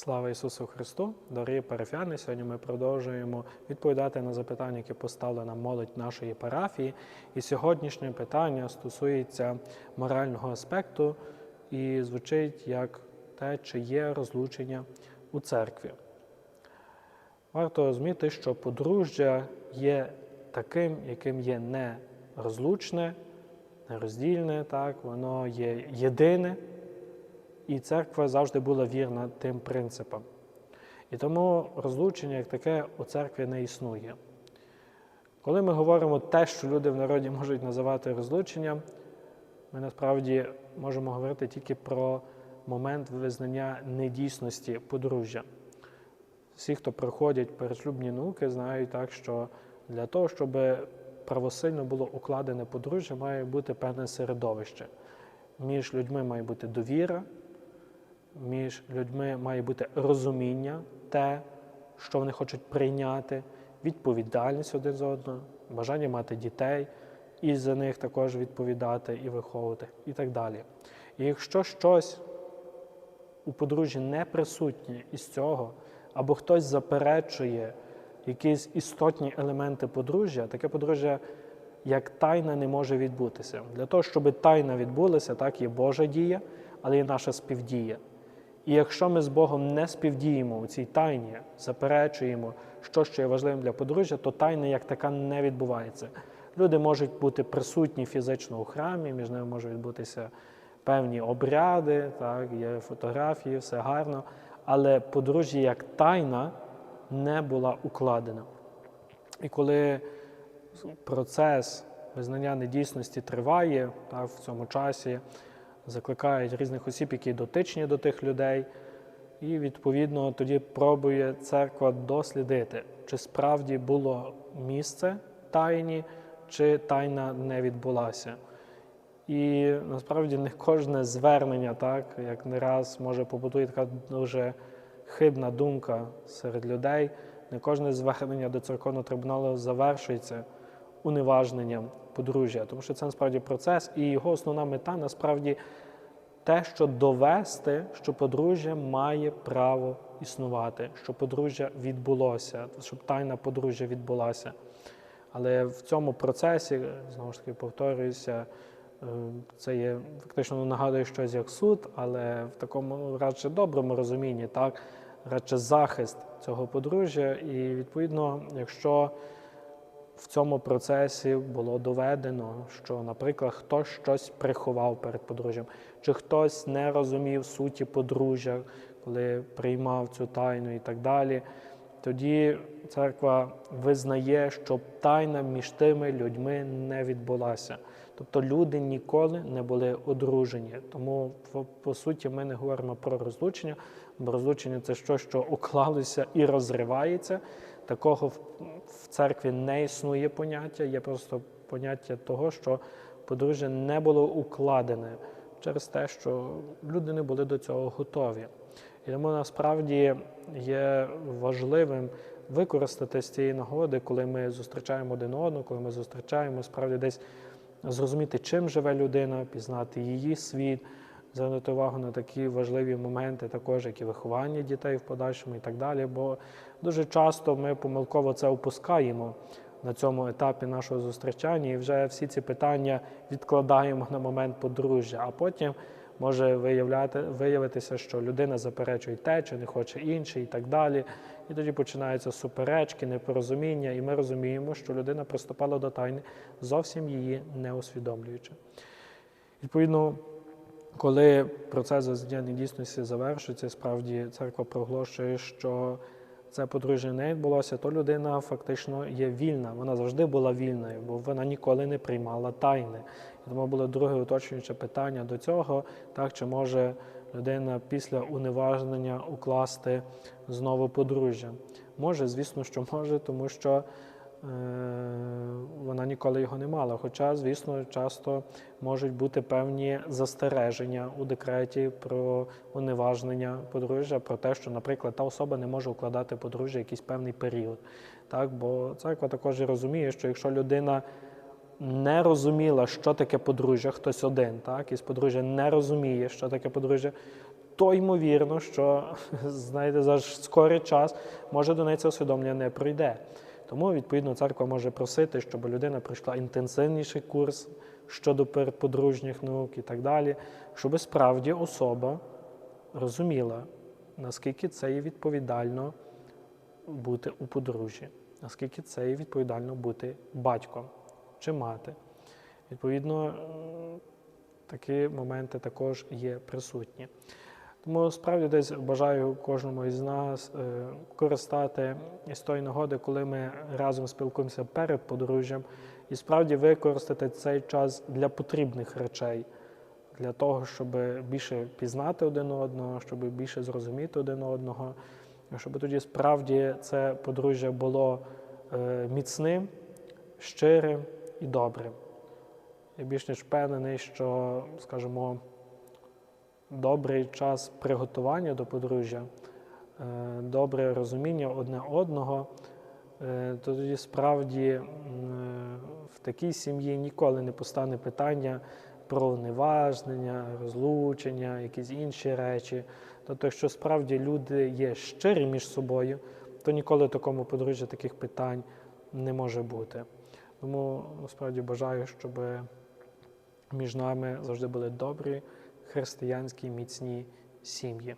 Слава Ісусу Христу! Дорогі парафіяни! Сьогодні ми продовжуємо відповідати на запитання, які поставили нам молодь нашої парафії. І сьогоднішнє питання стосується морального аспекту і звучить як те, чи є розлучення у церкві. Варто розуміти, що подружжя є таким, яким є не розлучне, нероздільне, так, воно є єдине. І церква завжди була вірна тим принципам. І тому розлучення як таке у церкві не існує. Коли ми говоримо те, що люди в народі можуть називати розлученням, ми насправді можемо говорити тільки про момент визнання недійсності подружжя. Всі, хто проходять перешлюбні науки, знають так, що для того, щоб правосильно було укладене подружжя, має бути певне середовище. Між людьми має бути довіра, між людьми має бути розуміння, те, що вони хочуть прийняти, відповідальність один за одного, бажання мати дітей і за них також відповідати і виховувати, і так далі. І якщо щось у подружжі не присутнє із цього, або хтось заперечує якісь істотні елементи подружжя, таке подружжя як тайна не може відбутися. Для того, щоб тайна відбулася, так є Божа дія, але є наша співдія. І якщо ми з Богом не співдіємо у цій тайні, заперечуємо, що ще є важливим для подружжя, то тайна як така не відбувається. Люди можуть бути присутні фізично у храмі, між ними можуть відбутися певні обряди, так, є фотографії, все гарно, але подружжя як тайна не була укладена. І коли процес визнання недійсності триває так, в цьому часі, закликають різних осіб, які дотичні до тих людей, і відповідно тоді пробує церква дослідити, чи справді було місце тайні, чи тайна не відбулася. І насправді не кожне звернення, так як не раз може побутує така дуже хибна думка серед людей. Не кожне звернення до церковного трибуналу завершується уневажненням подружжя, тому що це насправді процес, і його основна мета насправді те, що довести, що подружжя має право існувати, що подружжя відбулося, щоб тайна подружжя відбулася. Але в цьому процесі, знову ж таки, повторююся, е, це є фактично нагадує щось як суд, але в такому радше доброму розумінні, так, радше захист цього подружжя. І відповідно, якщо в цьому процесі було доведено, що, наприклад, хтось щось приховав перед подружжям, чи хтось не розумів суті подружжя, коли приймав цю тайну і так далі. Тоді церква визнає, що тайна між тими людьми не відбулася. Тобто люди ніколи не були одружені. Тому, по суті, ми не говоримо про розлучення, бо розлучення це щось, що уклалося і розривається. Такого в церкві не існує поняття, є просто поняття того, що подружжя не було укладене через те, що люди не були до цього готові. І тому насправді є важливим використати з цієї нагоди, коли ми зустрічаємо один одного, коли ми зустрічаємо справді десь зрозуміти, чим живе людина, пізнати її світ, звернути увагу на такі важливі моменти, також як і виховання дітей в подальшому і так далі. Бо дуже часто ми помилково це опускаємо на цьому етапі нашого зустрічання, і вже всі ці питання відкладаємо на момент подружжя, а потім може виявляти, виявитися, що людина заперечує те, чи не хоче інше, і так далі. І тоді починаються суперечки, непорозуміння, і ми розуміємо, що людина приступала до тайни, зовсім її не усвідомлюючи. Відповідно, коли процес зазнання дійсності завершується, справді церква проголошує, що це подружжя не відбулося, то людина фактично є вільна. Вона завжди була вільною, бо вона ніколи не приймала тайни. Тому було друге уточнююче питання до цього, так чи може людина після уневажнення укласти знову подружжя. Може, звісно, що може, тому що вона ніколи його не мала. Хоча, звісно, часто можуть бути певні застереження у декреті про уневажнення подружжя, про те, що, наприклад, та особа не може укладати подружжя якийсь певний період. Так? Бо церква також розуміє, що якщо людина не розуміла, що таке подружжя, хтось один, так, із подружжя не розуміє, що таке подружжя, то ймовірно, що знаєте, за скорий час може до неї це усвідомлення не пройде. Тому, відповідно, церква може просити, щоб людина пройшла інтенсивніший курс щодо подружніх наук і так далі, щоб справді особа розуміла, наскільки це є відповідально бути у подружжі, наскільки це є відповідально бути батьком чи мати. Відповідно, такі моменти також є присутні. Тому справді десь бажаю кожному із нас е, користати із тої нагоди, коли ми разом спілкуємося перед подружжям, і справді використати цей час для потрібних речей, для того, щоб більше пізнати один одного, щоб більше зрозуміти один одного, щоб тоді справді це подружжя було е, міцним, щирим і добрим. Я більш ніж впевнений, що, скажімо, добрий час приготування до подружжя, е, добре розуміння одне одного, е, то тоді справді в такій сім'ї ніколи не постане питання про неважнення, розлучення, якісь інші речі. Тобто, якщо справді люди є щирі між собою, то ніколи такому подружжі таких питань не може бути. Тому насправді бажаю, щоб між нами завжди були добрі християнські міцні сім'ї.